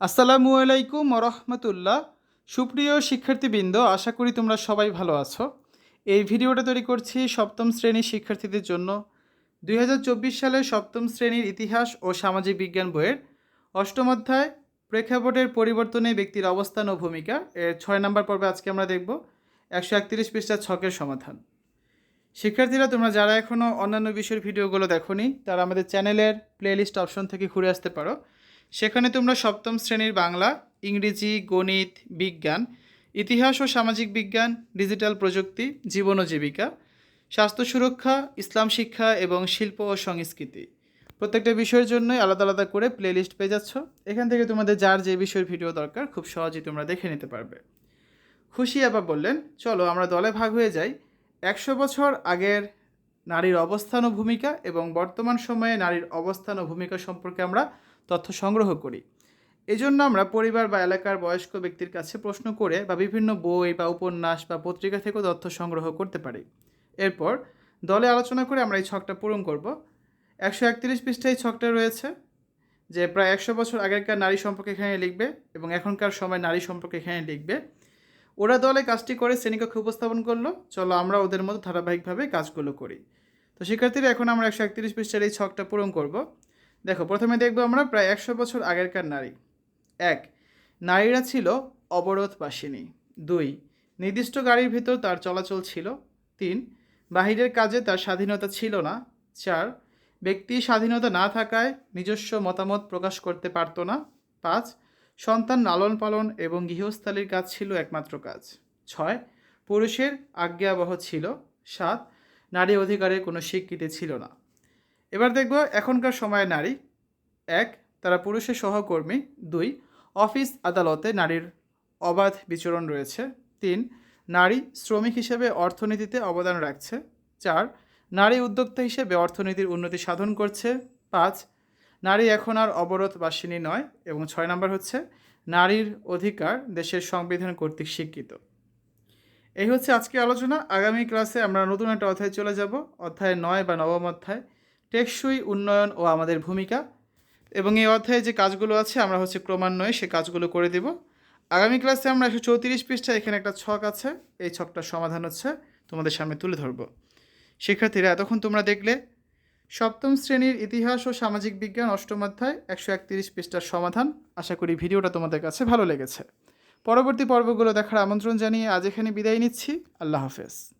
আসসালামু আলাইকুম রহমতুল্লাহ সুপ্রিয় শিক্ষার্থীবৃন্দ, আশা করি তোমরা সবাই ভালো আছো। এই ভিডিওটা তৈরি করছি সপ্তম শ্রেণির শিক্ষার্থীদের জন্য। দুই সালের সপ্তম শ্রেণির ইতিহাস ও সামাজিক বিজ্ঞান বইয়ের অষ্টম অধ্যায়, প্রেক্ষাপটের পরিবর্তনে ব্যক্তির অবস্থান ও ভূমিকা। এর ছয় নম্বর পর্বে আজকে আমরা দেখব একশো একত্রিশ পৃষ্ঠা ছকের সমাধান। শিক্ষার্থীরা, তোমরা যারা এখনও অন্যান্য বিষয়ের ভিডিওগুলো দেখোনি, তারা আমাদের চ্যানেলের প্লেলিস্ট অপশন থেকে ঘুরে আসতে পারো। সেখানে তোমরা সপ্তম শ্রেণির বাংলা, ইংরেজি, গণিত, বিজ্ঞান, ইতিহাস ও সামাজিক বিজ্ঞান, ডিজিটাল প্রযুক্তি, জীবন ও জীবিকা, স্বাস্থ্য সুরক্ষা, ইসলাম শিক্ষা এবং শিল্প ও সংস্কৃতি। প্রত্যেকটা বিষয়ের জন্যই আলাদা আলাদা করে প্লেলিস্ট পেয়ে যাচ্ছ। এখান থেকে তোমাদের যার যে বিষয়ের ভিডিও দরকার, খুব সহজেই তোমরা দেখে নিতে পারবে। খুশি আবার বললেন, চলো, আমরা দলে ভাগ হয়ে যাই। একশো বছর আগের নারীর অবস্থান ও ভূমিকা এবং বর্তমান সময়ে নারীর অবস্থান ও ভূমিকা সম্পর্কে আমরা তথ্য সংগ্রহ করি। এজন্য আমরা পরিবার বা এলাকার বয়স্ক ব্যক্তির কাছে প্রশ্ন করে বা বিভিন্ন বই বা উপন্যাস বা পত্রিকা থেকেও তথ্য সংগ্রহ করতে পারি। এরপর দলে আলোচনা করে আমরা এই ছকটা পূরণ করব। একশো একত্রিশ পৃষ্ঠায় এই ছকটা রয়েছে, যে প্রায় একশো বছর আগেরকার নারী সম্পর্কে এখানে লিখবে এবং এখনকার সময় নারী সম্পর্কে এখানে লিখবে। ওরা দলে কাজটি করে শ্রেণীকক্ষে উপস্থাপন করল। চলো আমরা ওদের মতো ধারাবাহিকভাবে কাজগুলো করি। তো শিক্ষার্থীরা, এখন আমরা একশো একত্রিশ পৃষ্ঠার এই ছকটা পূরণ করব। দেখো, প্রথমে দেখব আমরা প্রায় একশো বছর আগেরকার নারী। এক, নারীরা ছিল অবরোধবাসিনী। দুই, নির্দিষ্ট গাড়ির ভিতর তার চলাচল ছিল। তিন, বাহিরের কাজে তার স্বাধীনতা ছিল না। চার, ব্যক্তি স্বাধীনতা না থাকায় নিজস্ব মতামত প্রকাশ করতে পারতো না। পাঁচ, সন্তান লালন পালন এবং গৃহস্থালির কাজ ছিল একমাত্র কাজ। ছয়, পুরুষের আজ্ঞাবহ ছিল। সাত, নারী অধিকারের কোনো স্বীকৃতি ছিল না। এবার দেখব এখনকার সময়ে নারী। এক, তারা পুরুষের সহকর্মী। দুই, অফিস আদালতে নারীর অবাধ বিচরণ রয়েছে। তিন, নারী শ্রমিক হিসেবে অর্থনীতিতে অবদান রাখছে। চার, নারী উদ্যোক্তা হিসেবে অর্থনীতির উন্নতি সাধন করছে। পাঁচ, নারী এখন আর অবরোধ বাসিনী নয় এবং ছয় নম্বর হচ্ছে, নারীর অধিকার দেশের সংবিধান কর্তৃক স্বীকৃত। এই হচ্ছে আজকে আলোচনা। আগামী ক্লাসে আমরা নতুন একটা অধ্যায় চলে যাব। অধ্যায় নয় বা নবম অধ্যায়। টেকসই উন্নয়ন ও আমাদের ভূমিকা। এবং এই অধ্যায়ে যে কাজগুলো আছে, আমরা হচ্ছে ক্রমান্বয়ে সে কাজগুলো করে দেব। আগামী ক্লাসে আমরা একশো চৌত্রিশ পৃষ্ঠা, এখানে একটা ছক আছে। এই ছকটার সমাধান হচ্ছে তোমাদের সামনে তুলে ধরব। শিক্ষার্থীরা, এতক্ষণ তোমরা দেখলে সপ্তম শ্রেণির ইতিহাস ও সামাজিক বিজ্ঞান অষ্টম অধ্যায়, একশো একত্রিশ পৃষ্ঠার সমাধান। আশা করি ভিডিওটা তোমাদের কাছে ভালো লেগেছে। পরবর্তী পর্বগুলো দেখার আমন্ত্রণ জানিয়ে আজ এখানে বিদায় নিচ্ছি। আল্লাহ হাফেজ।